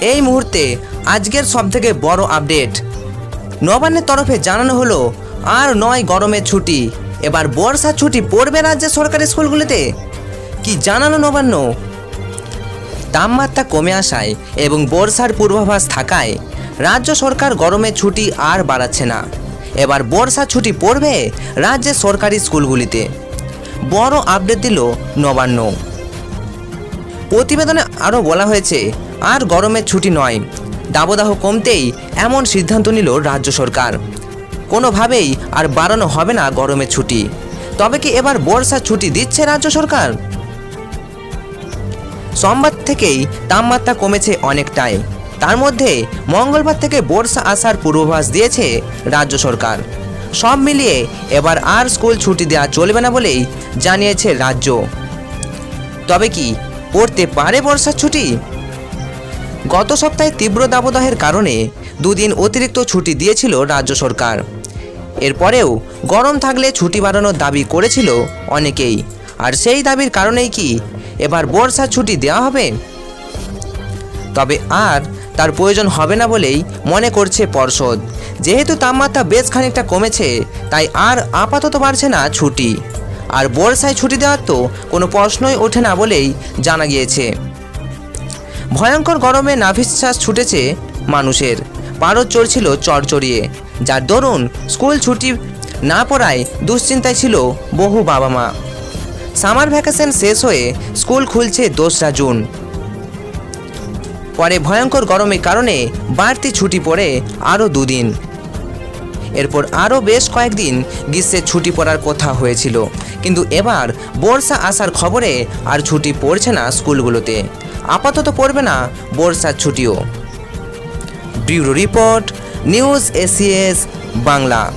এই মুহূর্তে আজকের সবথেকে বড় আপডেট। নবান্নের তরফে জানানো হলো, আর নয় গরমের ছুটি। এবার বর্ষার ছুটি পড়বে রাজ্যের সরকারি স্কুলগুলিতে? কি জানালো নবান্ন? তাপমাত্রা কমে আসায় এবং বর্ষার পূর্বাভাস থাকায় রাজ্য সরকার গরমের ছুটি আর বাড়াচ্ছে না। এবার বর্ষার ছুটি পড়বে রাজ্যের সরকারি স্কুলগুলিতে। বড় আপডেট দিল নবান্ন। প্রতিবেদনে আরও বলা হয়েছে আর গরমের ছুটি নয়। দাবদাহ কমতেই এমন সিদ্ধান্ত নিল রাজ্য সরকার। কোনোভাবেই আর বাড়ানো হবে না গরমের ছুটি। তবে কি এবার বর্ষার ছুটি দিচ্ছে রাজ্য সরকার? সোমবার থেকেই তাপমাত্রা কমেছে অনেকটাই। তার মধ্যে মঙ্গলবার থেকে বর্ষা আসার পূর্বাভাস দিয়েছে রাজ্য সরকার। সব মিলিয়ে এবার আর স্কুল ছুটি দেওয়া চলবে না বলেই জানিয়েছে রাজ্য। তবে কি পড়তে পারে বর্ষার ছুটি? গত সপ্তাহে তীব্র দাবদাহের কারণে দুদিন অতিরিক্ত ছুটি দিয়েছিল রাজ্য সরকার। এরপরেও গরম থাকলে ছুটি বাড়ানোর দাবি করেছিল অনেকেই। আর সেই দাবির কারণেই কি এবার বর্ষার ছুটি দেওয়া হবে? তবে আর তার প্রয়োজন হবে না বলেই মনে করছে পর্ষদ। যেহেতু তাপমাত্রা বেশ খানিকটা কমেছে, তাই আর আপাতত বাড়ছে না ছুটি। আর বর্ষায় ছুটি দেওয়ার তো কোনো প্রশ্নই ওঠে না বলেই জানা গিয়েছে। ভয়ঙ্কর গরমে নাভিশ্বাস ছুটেছে মানুষের। পারদ চড়ছিল চড়চড়িয়ে। যার দরুন স্কুল ছুটি না পড়ায় দুশ্চিন্তায় ছিল বহু বাবা মা সামার ভ্যাকেশন শেষ হয়ে স্কুল খুলছে দোসরা জুন। পরে ভয়ঙ্কর গরমের কারণে বাড়তি ছুটি পড়ে আরও দুদিন। এরপর আরও বেশ কয়েকদিন গ্রীষ্মের ছুটি পড়ার কথা হয়েছিল। কিন্তু এবার বর্ষা আসার খবরে আর ছুটি পড়ছে না স্কুলগুলোতে। আপাতত পড়বে না বর্ষার ছুটিও। Bureau report, news ACS Bangla.